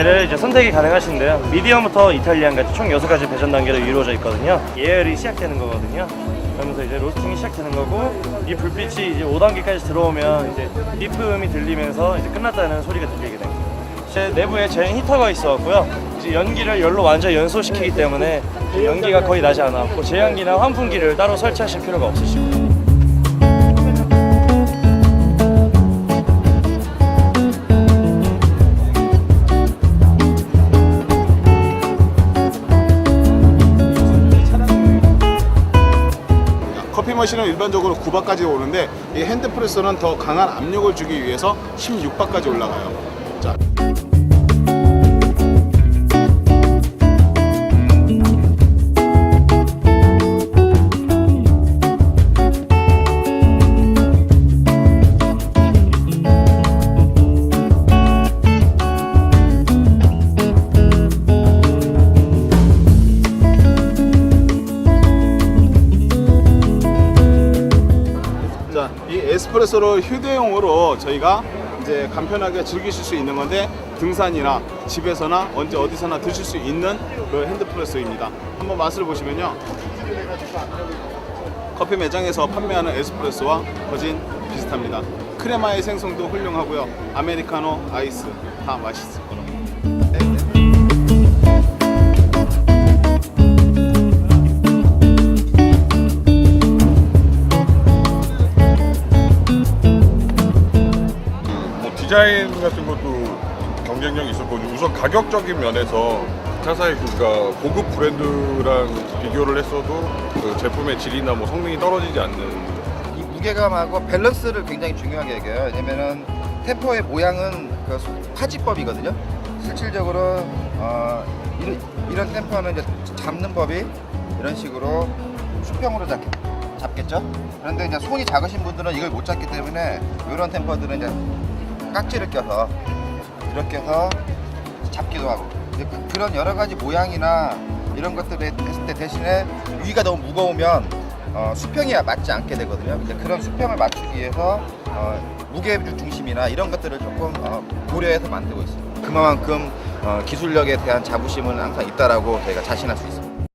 단계를 이제 선택이 가능하신데요. 미디엄부터 이탈리안까지 총 6가지 배전 단계로 이루어져 있거든요. 예열이 시작되는 거거든요. 그러면서 이제 로스팅이 시작되는 거고 이 불빛이 이제 5단계까지 들어오면 이제 비프음이 들리면서 이제 끝났다는 소리가 들리게 됩니다. 제 내부에 제인 히터가 있어갖고요. 이제 연기를 열로 완전 연소시키기 때문에 연기가 거의 나지 않았고 제한기나 환풍기를 따로 설치하실 필요가 없으시고 커피 머신은 일반적으로 9바까지 오는데 이 핸드프레서는 더 강한 압력을 주기 위해서 16바까지 올라가요. 자, 자, 스프레소를 휴대용으로 저희가 이제 간편하게 즐기실 수 있는 건데 등산이나 집에서나 언제 어디서나 드실 수 있는 그 핸드프레소입니다. 한번 맛을 보시면요. 커피 매장에서 판매하는 에스프레소와 거진 비슷합니다. 크레마의 생성도 훌륭하고요. 아메리카노, 아이스 다 거로. 디자인 같은 것도 경쟁력이 있었고 우선 가격적인 면에서 타사의 그니까 고급 브랜드랑 비교를 했어도 그 제품의 질이나 뭐 성능이 떨어지지 않는 이 무게감하고 밸런스를 굉장히 중요하게 여겨요. 왜냐면은 템포의 모양은 그 파지법이거든요. 실질적으로 어, 이런, 이런 템포는 이제 잡는 법이 이런 식으로 수평으로 잡, 잡겠죠. 그런데 이제 손이 작으신 분들은 이걸 못 잡기 때문에 이런 템포들은 이제 깍지를 껴서 이렇게 해서 잡기도 하고 그- 그런 여러 가지 모양이나 이런 것들을 했을 때 대신에 위가 너무 무거우면 어, 수평이 맞지 않게 되거든요. 근데 그런 수평을 맞추기 위해서 어, 무게 중심이나 이런 것들을 조금 어, 고려해서 만들고 있습니다. 그만큼 어, 기술력에 대한 자부심은 항상 있다라고 저희가 자신할 수 있습니다.